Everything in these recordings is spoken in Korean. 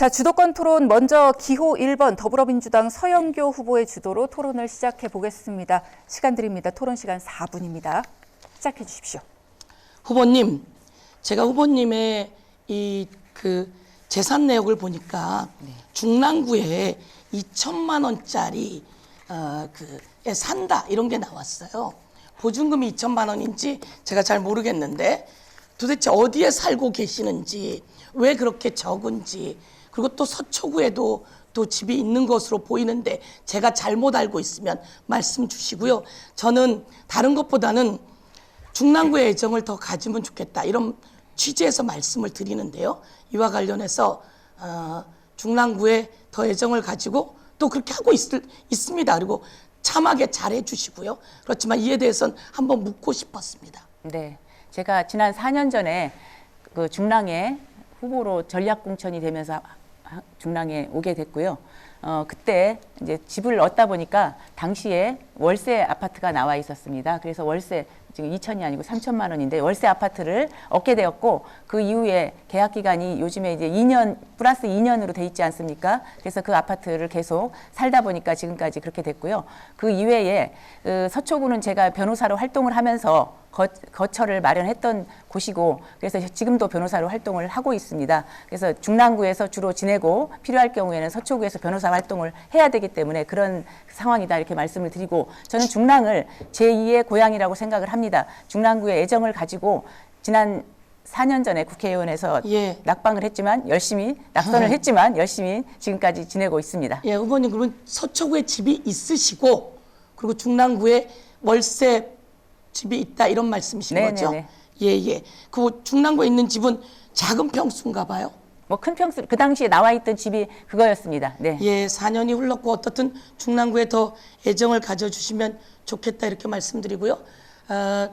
자, 주도권 토론 먼저 기호 1번 더불어민주당 서영교 후보의 주도로 토론을 시작해 보겠습니다. 시간 드립니다. 토론 시간 4분입니다. 시작해 주십시오. 후보님, 제가 후보님의 이 그 재산 내역을 보니까 중랑구에 2천만 원짜리 어 그에 산다 이런 게 나왔어요. 보증금이 2천만 원인지 제가 잘 모르겠는데 도대체 어디에 살고 계시는지 왜 그렇게 적은지 그리고 또 서초구에도 또 집이 있는 것으로 보이는데 제가 잘못 알고 있으면 말씀 주시고요. 저는 다른 것보다는 중랑구의 애정을 더 가지면 좋겠다 이런 취지에서 말씀을 드리는데요. 이와 관련해서 어, 중랑구에 더 애정을 가지고 또 그렇게 하고 있, 있습니다. 그리고 참하게 잘해 주시고요. 그렇지만 이에 대해서는 한번 묻고 싶었습니다. 네, 제가 지난 4년 전에 그 중랑에 후보로 전략 공천이 되면서 하- 중랑에 오게 됐고요. 어, 그때 이제 집을 얻다 보니까 당시에 월세 아파트가 나와 있었습니다. 그래서 월세 지금 2천이 아니고 3천만 원인데 월세 아파트를 얻게 되었고 그 이후에 계약 기간이 요즘에 이제 2년 플러스 2년으로 돼 있지 않습니까? 그래서 그 아파트를 계속 살다 보니까 지금까지 그렇게 됐고요. 그 이외에 그 서초구는 제가 변호사로 활동을 하면서 거, 거처를 마련했던 곳이고 그래서 지금도 변호사로 활동을 하고 있습니다. 그래서 중랑구에서 주로 지내고 필요할 경우에는 서초구에서 변호사 활동을 해야 되기 때문에 그런 상황이다 이렇게 말씀을 드리고 저는 중랑을 제2의 고향이라고 생각을 합니다. 중랑구에 애정을 가지고 지난 4년 전에 국회의원에서 예. 낙방을 했지만 열심히 낙선을 아. 했지만 열심히 지금까지 지내고 있습니다. 예, 후보님 그러면 서초구에 집이 있으시고 그리고 중랑구에 월세 집이 있다 이런 말씀이신 네, 거죠? 네, 예, 예. 그 중랑구에 있는 집은 작은 평수인가 봐요. 뭐 큰 평수 그 당시에 나와 있던 집이 그거였습니다. 네. 예, 4년이 흘렀고 어떻든 중랑구에 더 애정을 가져주시면 좋겠다 이렇게 말씀드리고요. 어,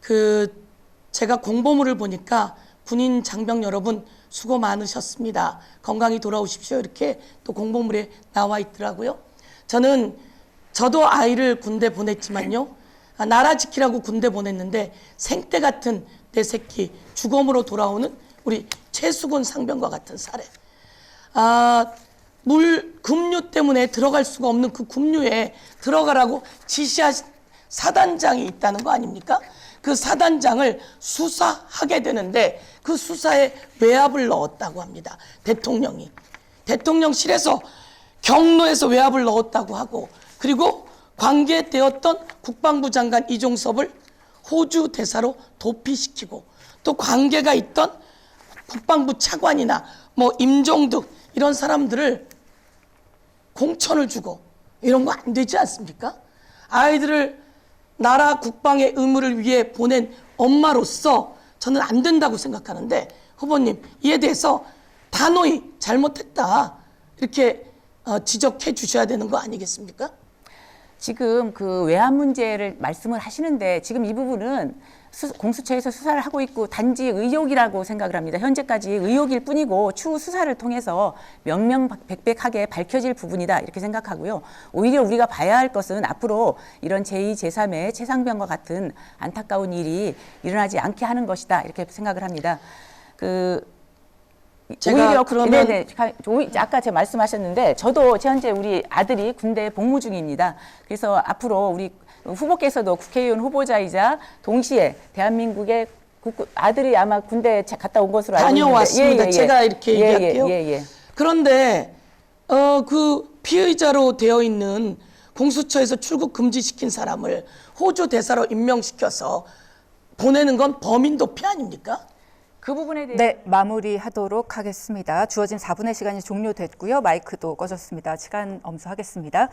그 제가 공보물을 보니까 군인 장병 여러분 수고 많으셨습니다. 건강히 돌아오십시오. 이렇게 또 공보물에 나와 있더라고요. 저는 저도 아이를 군대 보냈지만요. 아, 나라 지키라고 군대 보냈는데 생떼 같은 내 새끼 주검으로 돌아오는 우리 최수근 상병과 같은 사례. 아, 물 급류 때문에 들어갈 수가 없는 그 급류에 들어가라고 지시한 사단장이 있다는 거 아닙니까? 그 사단장을 수사하게 되는데 그 수사에 외압을 넣었다고 합니다. 대통령이. 대통령실에서 경로에서 외압을 넣었다고 하고 그리고 관계되었던 국방부 장관 이종섭을 호주 대사로 도피시키고 또 관계가 있던 국방부 차관이나 뭐 임종득 이런 사람들을 공천을 주고 이런 거 안 되지 않습니까? 아이들을 나라 국방의 의무를 위해 보낸 엄마로서 저는 안 된다고 생각하는데 후보님 이에 대해서 단호히 잘못했다 이렇게 어, 지적해 주셔야 되는 거 아니겠습니까? 지금 그 외환 문제를 말씀을 하시는데 지금 이 부분은 수- 공수처에서 수사를 하고 있고 단지 의혹이라고 생각을 합니다. 현재까지 의혹일 뿐이고 추후 수사를 통해서 명명백백하게 밝혀질 부분이다 이렇게 생각하고요. 오히려 우리가 봐야 할 것은 앞으로 이런 제2, 제3의 최상병과 같은 안타까운 일이 일어나지 않게 하는 것이다 이렇게 생각을 합니다. 그 오히려 그러면- 네네 아까 제가 말씀하셨는데 저도 현재 우리 아들이 군대 복무 중입니다. 그래서 앞으로 우리 후보께서도 국회의원 후보자이자 동시에 대한민국의 국- 아들이 아마 군대 갔다 온 것으로 알고 있는데 다녀왔습니다. 제가 이렇게 예, 얘기할게요. 예, 예, 예. 그런데 어, 그 피의자로 되어 있는 공수처에서 출국 금지시킨 사람을 호주 대사로 임명시켜서 보내는 건 범인 도피 아닙니까? 그 부분에 대해서 네, 마무리하도록 하겠습니다. 주어진 4분의 시간이 종료됐고요. 마이크도 꺼졌습니다. 시간 엄수하겠습니다.